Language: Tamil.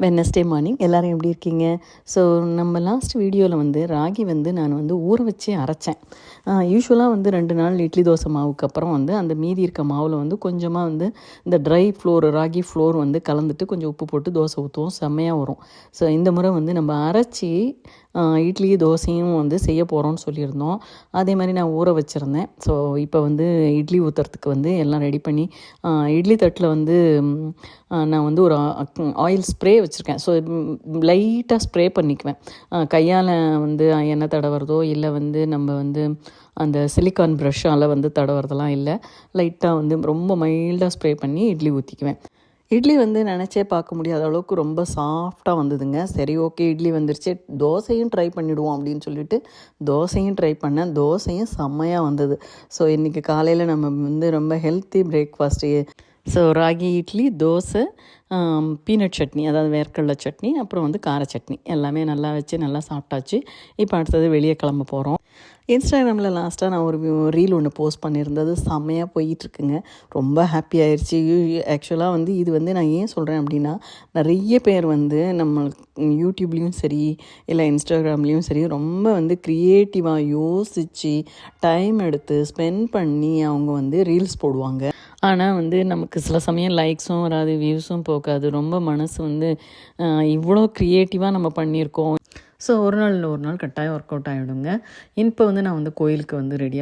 வெனஸ்டே மார்னிங் எல்லோரும் எப்படி இருக்கீங்க? ஸோ நம்ம லாஸ்ட் வீடியோவில் வந்து ராகி வந்து நான் வந்து ஊற வச்சு அரைச்சேன். யூஸ்வலாக வந்து ரெண்டு நாள் இட்லி தோசை மாவுக்கு அப்புறம் வந்து அந்த மீதி இருக்க மாவில் வந்து கொஞ்சமாக வந்து இந்த ட்ரை ஃப்ளோர் ராகி ஃப்ளோர் வந்து கலந்துட்டு கொஞ்சம் உப்பு போட்டு தோசை ஊற்றுவோம் செம்மையாக வரும். ஸோ இந்த முறை வந்து நம்ம அரைச்சி இட்லி தோசையும் வந்து செய்ய போகிறோம்னு சொல்லியிருந்தோம். அதே மாதிரி நான் ஊற வச்சுருந்தேன். ஸோ இப்போ வந்து இட்லி ஊற்றுறதுக்கு வந்து எல்லாம் ரெடி பண்ணி இட்லி தட்டில் வந்து நான் வந்து ஒரு ஆயில் ஸ்ப்ரே வச்சுருக்கேன். ஸோ லைட்டாக ஸ்ப்ரே பண்ணிக்குவேன். கையால் வந்து எண்ணெய் தடவுறதோ இல்லை வந்து நம்ம வந்து அந்த சிலிக்கான் ப்ரஷ்ஷால் வந்து தடவுறதெல்லாம் இல்லை. லைட்டாக வந்து ரொம்ப மைல்டாக ஸ்ப்ரே பண்ணி இட்லி ஊற்றிக்குவேன் இட்லி வந்து நினச்சே பார்க்க முடியாத அளவுக்கு ரொம்ப சாஃப்டாக வந்ததுங்க. சரி ஓகே இட்லி வந்துருச்சு. தோசையும் ட்ரை பண்ணிவிடுவோம் அப்படின்னு சொல்லிட்டு தோசையும் ட்ரை பண்ணேன். தோசையும் செம்மையாக வந்தது. ஸோ இன்றைக்கி காலையில் நம்ம வந்து ரொம்ப healthy breakfast so ragi idli dosa peanut chutney அதாவது வேர்க்கடலை சட்னி அப்புறம் வந்து கார சட்னி. எல்லாமே நல்லா வச்சு நல்லா சாப்பிட்டாச்சு இப்போ அடுத்தது வெளியே கிளம்ப போகிறோம் இன்ஸ்டாகிராமில் லாஸ்ட்டாக நான் ஒரு ரீல் ஒன்று போஸ்ட் பண்ணியிருந்தது. செம்மையாக போயிட்டுருக்குங்க. ரொம்ப ஹாப்பி ஆயிடுச்சு ஆக்சுவலாக வந்து இது வந்து நான் ஏன் சொல்கிறேன் அப்படின்னா நிறைய பேர் வந்து நம்ம யூடியூப்லேயும் சரி இல்லை இன்ஸ்டாகிராம்லேயும் சரி ரொம்ப வந்து க்ரியேட்டிவாக யோசித்து டைம் எடுத்து ஸ்பெண்ட் பண்ணி அவங்க வந்து ரீல்ஸ் போடுவாங்க. ஆனால் வந்து நமக்கு சில சமயம் லைக்ஸும் வராது வியூஸும் போகாது. ரொம்ப மனசு வந்து இவ்வளோ க்ரியேட்டிவாக நம்ம பண்ணியிருக்கோம். ஸோ ஒரு நாள் இல்லை ஒரு நாள் கட்டாயம் ஒர்க் அவுட் ஆகிடுங்க இப்போ வந்து நான் வந்து கோயிலுக்கு வந்து ரெடியாக